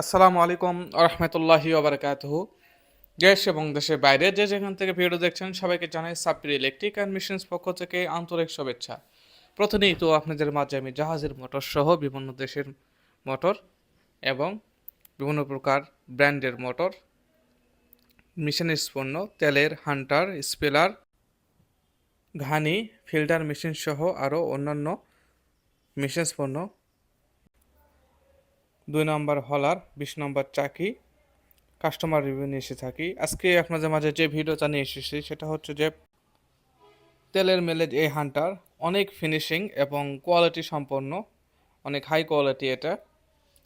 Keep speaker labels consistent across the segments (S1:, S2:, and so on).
S1: আসসালামু আলাইকুম রহমতুল্লাহি ওবরাকাতুহ। দেশ এবং দেশের বাইরে যে যেখান থেকে ভিডিও দেখছেন সবাইকে জানাই সাপ্রি ইলেকট্রিক অ্যান্ড মেশিনস পক্ষ থেকে আন্তরিক শুভেচ্ছা। প্রথমেই তো আপনাদের মাঝে আমি জাহাজের মোটর সহ বিভিন্ন দেশের মোটর এবং বিভিন্ন প্রকার ব্র্যান্ডের মোটর মেশিনের পণ্য, তেলের হান্টার স্পেলার ঘানি ফিল্টার মেশিন সহ আরও অন্যান্য মেশিনস পণ্য দুই নম্বর হলার, বিশ নম্বর চাকি কাস্টমার রিভিউ নিয়ে এসে থাকি। আজকে আপনাদের মাঝে যে ভিডিওটা নিয়ে এসেছি, সেটা হচ্ছে যে তেলের মেলেজ এই হান্টার অনেক ফিনিশিং এবং কোয়ালিটি সম্পন্ন, অনেক হাই কোয়ালিটি এটা।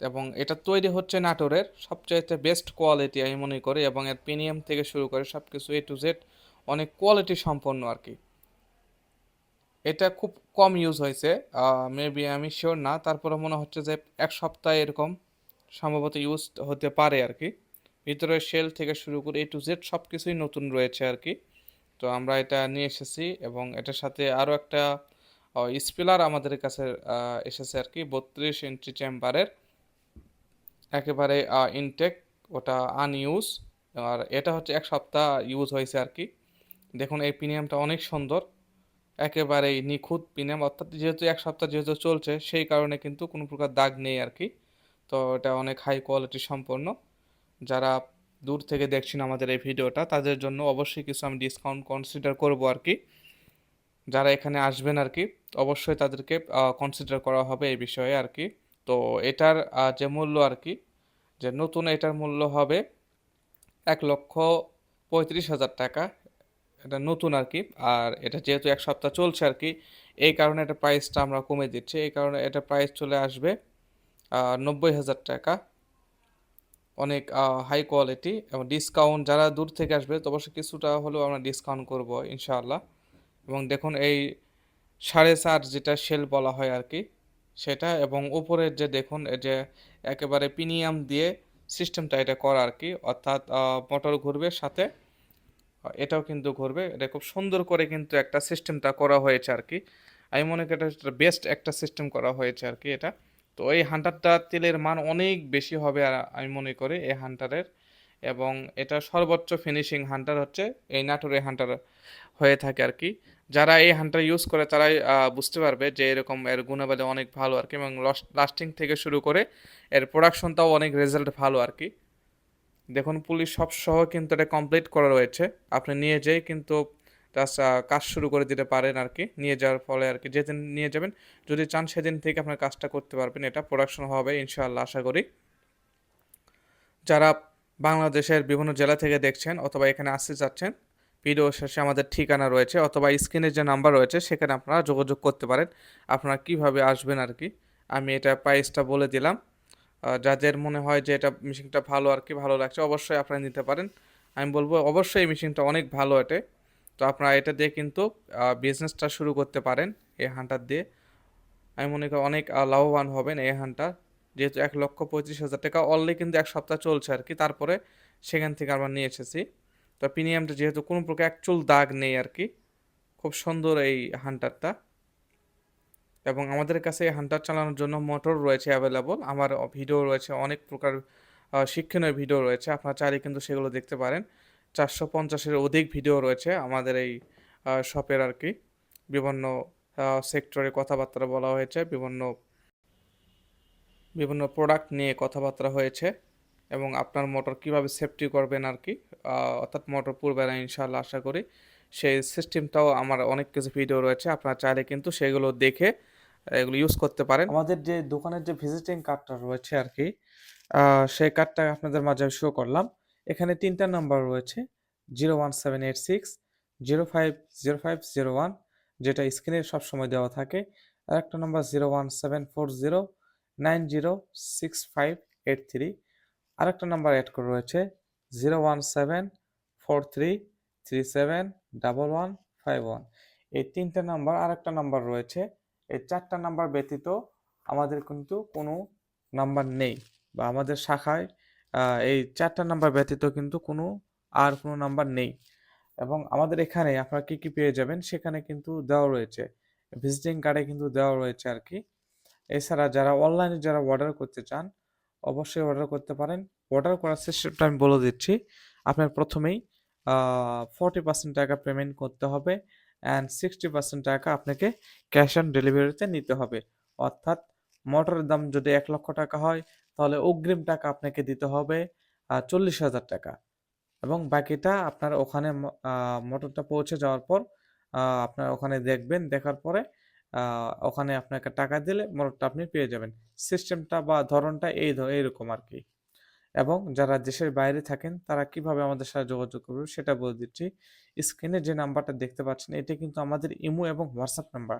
S1: এবং এটা তৈরি হচ্ছে নাটোরের সবচাইতে বেস্ট কোয়ালিটি আমি মনে করি এবং এর প্রিমিয়াম থেকে শুরু করে সব কিছু এ টু জেড অনেক কোয়ালিটি সম্পন্ন আর কি। এটা খুব কম ইউজ হয়েছে মেবি আমি শিওর না। তারপরে মনে হচ্ছে যে এক সপ্তাহ এরকম সম্ভবত ইউজ হতে পারে আর কি ভিতরে শেল থেকে শুরু করে এ টু জেড সব কিছুই নতুন রয়েছে আর কি তো আমরা এটা নিয়ে এসেছি এবং এটার সাথে আরও একটা স্পিলার আমাদের কাছে এসেছে আর কি বত্রিশ ইঞ্চি চেম্বারের একেবারে ইনটেক ওটা আনইউজ আর এটা হচ্ছে এক সপ্তাহ ইউজ হয়েছে আর কি দেখুন, এই প্রিমিয়ামটা অনেক সুন্দর। একেবারেই নিখুঁত প্রিমিয়াম অর্থাৎ যেহেতু এক সপ্তাহ যেহেতু চলছে, সেই কারণে কিন্তু কোনো প্রকার দাগ নেই আর কি। তো এটা অনেক হাই কোয়ালিটি সম্পন্ন। যারা দূর থেকে দেখছেন আমাদের এই ভিডিওটা, তাদের জন্য অবশ্যই কিছু আমি ডিসকাউন্ট কনসিডার করব আর কি। যারা এখানে আসবেন আর কি, অবশ্যই তাদেরকে কনসিডার করা হবে এই বিষয়ে আর কি। তো এটার যে মূল্য আর কি, যে নতুন এটার মূল্য হবে এক লক্ষ পঁয়ত্রিশ হাজার টাকা। এটা নতুন আর কি আর এটা যেহেতু এক সপ্তাহ চলছে আর কি এই কারণে এটা প্রাইসটা আমরা কমে দিচ্ছি। এই কারণে এটা প্রাইস চলে আসবে নব্বই হাজার টাকা। অনেক হাই কোয়ালিটি এবং ডিসকাউন্ট যারা দূর থেকে আসবে, তো অবশ্যই কিছুটা হলেও আমরা ডিসকাউন্ট করব, ইনশাআল্লাহ। এবং দেখুন এই সাড়ে চার যেটা সেল বলা হয় আর কি সেটা এবং উপরের যে দেখুন যে একেবারে প্রিমিয়াম দিয়ে সিস্টেমটা এটা করা আর কি অর্থাৎ মোটর ঘুরবে সাথে এটাও কিন্তু ঘুরবে এটা খুব সুন্দর করে কিন্তু একটা সিস্টেমটা করা হয়েছে আর কি। আমি মনে করি এটা বেস্ট একটা সিস্টেম করা হয়েছে আর কি এটা। তো এই হান্টারটা তেলের মান অনেক বেশি হবে আর আমি মনে করি এই হান্টারের এবং এটা সর্বোচ্চ ফিনিশিং হান্টার হচ্ছে এই নাটোরে হান্টার হয়ে থাকে আর কি। যারা এই হান্টার ইউজ করে তারাই বুঝতে পারবে যে এরকম এর গুণাবলী অনেক ভালো আর কি। এবং লাস্টিং থেকে শুরু করে এর প্রোডাকশনটাও অনেক রেজাল্ট ভালো আর কি। দেখুন, পুলিশ সব সহ কিন্তু এটা কমপ্লিট করা রয়েছে। আপনি নিয়ে যেয়ে কিন্তু কাজ শুরু করে দিতে পারেন আর কি। নিয়ে যাওয়ার ফলে আর কি, যেদিন নিয়ে যাবেন, যদি চান সেদিন থেকে আপনার কাজটা করতে পারবেন। এটা প্রোডাকশন হবে, ইনশাআল্লাহ, আশা করি। যারা বাংলাদেশের বিভিন্ন জেলা থেকে দেখছেন অথবা এখানে আসতে চাচ্ছেন, ভিডিও শেষে আমাদের ঠিকানা রয়েছে অথবা স্ক্রিনে যে নাম্বার রয়েছে, সেখানে আপনারা যোগাযোগ করতে পারেন। আপনারা কীভাবে আসবেন আর কি, আমি এটা প্রাইসটা বলে দিলাম। যাদের মনে হয় যে এটা মেশিনটা ভালো আর কি ভালো লাগছে, অবশ্যই আপনারা নিতে পারেন। আমি বলব অবশ্যই এই মেশিনটা অনেক ভালো এটা। তো আপনারা এটা দিয়ে কিন্তু বিজনেসটা শুরু করতে পারেন এই হান্টার দিয়ে। আমি মনে করি অনেক লাভবান হবেন এই হান্টার যেহেতু এক লক্ষ পঁয়ত্রিশ হাজার টাকা অলরেডি কিন্তু এক সপ্তাহ চলছে আর কি, তারপরে সেখান থেকে আমরা নিয়ে এসেছি। তো প্রিমিয়ামটা যেহেতু কোনো প্রকার অ্যাকচুয়াল দাগ নেই আর কি, খুব সুন্দর এই হান্টারটা এবং আমাদের কাছে হান্টার চালানোর জন্য মোটর রয়েছে অ্যাভেলেবল আমার ভিডিও রয়েছে, অনেক প্রকার শিক্ষণীয় ভিডিও রয়েছে, আপনারা চাইলে কিন্তু সেগুলো দেখতে পারেন। চারশো পঞ্চাশের অধিক ভিডিও রয়েছে আমাদের এই শপের আর কি। বিভিন্ন সেক্টরে কথাবার্তা বলা হয়েছে, বিভিন্ন বিভিন্ন প্রোডাক্ট নিয়ে কথাবার্তা হয়েছে এবং আপনার মোটর কীভাবে সেফটি করবেন আর কি অর্থাৎ মোটর পূর্বে ইনশাল্লাহ আশা করি। সেই সিস্টেমটাও আমার অনেক কিছু ভিডিও রয়েছে, আপনারা চাইলে কিন্তু সেগুলো দেখে এগুলো ইউজ করতে পারেন। আমাদের যে দোকানের যে ভিজিটিং কার্ডটা রয়েছে আর কি সেই কার্ডটা আপনাদের মাঝে শো করলাম। এখানে তিনটা নাম্বার রয়েছে zero one seven eight six zero five zero five zero one যেটা স্ক্রিনে সবসময় দেওয়া থাকে। আর একটা number zero one seven four zero nine zero six five eight three আরেকটা নাম্বার অ্যাড করে রয়েছে zero one seven four three three seven double one five one এই তিনটা নাম্বার আরেকটা নাম্বার রয়েছে এই চারটা নাম্বার ব্যতীত আমাদের কিন্তু কোনো নাম্বার নেই বা আমাদের শাখায় এই চারটা নাম্বার ব্যতীত কিন্তু কোনো আর কোনো নাম্বার নেই। এবং আমাদের এখানে আপনারা কি কি পেয়ে যাবেন সেখানে কিন্তু দেওয়া রয়েছে। ভিজিটিং কার্ডে কিন্তু দেওয়া রয়েছে আর কি। এছাড়া যারা অনলাইনে যারা অর্ডার করতে চান, অবশ্যই অর্ডার করতে পারেন। অর্ডার করার সিস্টেমটা আমি বলে দিচ্ছি। আপনার প্রথমেই ফর্টি পার্সেন্ট টাকা পেমেন্ট করতে হবে। অ্যান্ড সিক্সটি পার্সেন্ট টাকা আপনাকে ক্যাশ অন ডেলিভারিতে নিতে হবে। অর্থাৎ মোটরের দাম যদি এক লক্ষ টাকা হয়, তাহলে অগ্রিম টাকা আপনাকে দিতে হবে চল্লিশ হাজার টাকা। এবং বাকিটা আপনার ওখানে মোটরটা পৌঁছে যাওয়ার পর আপনার ওখানে দেখবেন, দেখার পরে ওখানে আপনাকে টাকা দিলে মোটরটা আপনি পেয়ে যাবেন। সিস্টেমটা বা ধরনটা এই এইরকম আর কি। এবং যারা দেশের বাইরে থাকেন, তারা কীভাবে আমাদের সাথে যোগাযোগ করবে সেটা বলে দিচ্ছি। স্ক্রিনে যে নাম্বারটা দেখতে পাচ্ছেন, এটা কিন্তু আমাদের ইমো এবং হোয়াটসঅ্যাপ নাম্বার।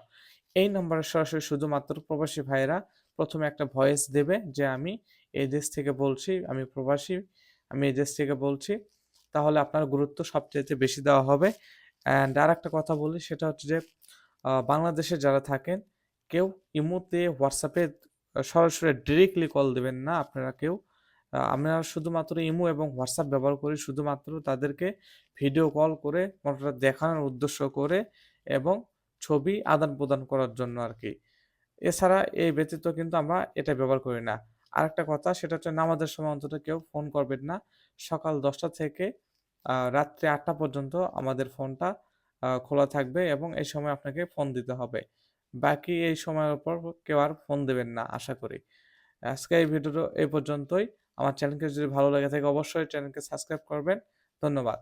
S1: এই নাম্বারে সরাসরি শুধুমাত্র প্রবাসী ভাইয়েরা প্রথমে একটা ভয়েস দেবে যে, আমি এই দেশ থেকে বলছি, আমি প্রবাসী, আমি এই দেশ থেকে বলছি। তাহলে আপনার গুরুত্ব সবচেয়ে বেশি দেওয়া হবে। অ্যান্ড আর একটা কথা বলি, সেটা হচ্ছে যে বাংলাদেশে যারা থাকেন, কেউ ইমোতে হোয়াটসঅ্যাপে সরাসরি ডিরেক্টলি কল দেবেন না, আপনারা কেউ। আমরা শুধুমাত্র ইমো এবং হোয়াটসঅ্যাপ ব্যবহার করি শুধুমাত্র তাদেরকে ভিডিও কল করে মোটরটা দেখানোর উদ্দেশ্য করে এবং ছবি আদান প্রদান করার জন্য আর কি এছাড়া এই ব্যতীত কিন্তু আমরা এটা ব্যবহার করি না। আরেকটা কথা সেটা হচ্ছে নামাজের সময় অন্তত কেউ ফোন করবেন না। সকাল দশটা থেকে রাত্রি আটটা পর্যন্ত আমাদের ফোনটা খোলা থাকবে এবং এই সময় আপনাকে ফোন দিতে হবে। বাকি এই সময়ের উপর কেউ আর ফোন দেবেন না আশা করি। আজকে এই ভিডিওটা এই পর্যন্তই। আমার চ্যানেলকে যদি ভালো লাগে থাকে অবশ্যই চ্যানেলকে সাবস্ক্রাইব করবেন। ধন্যবাদ।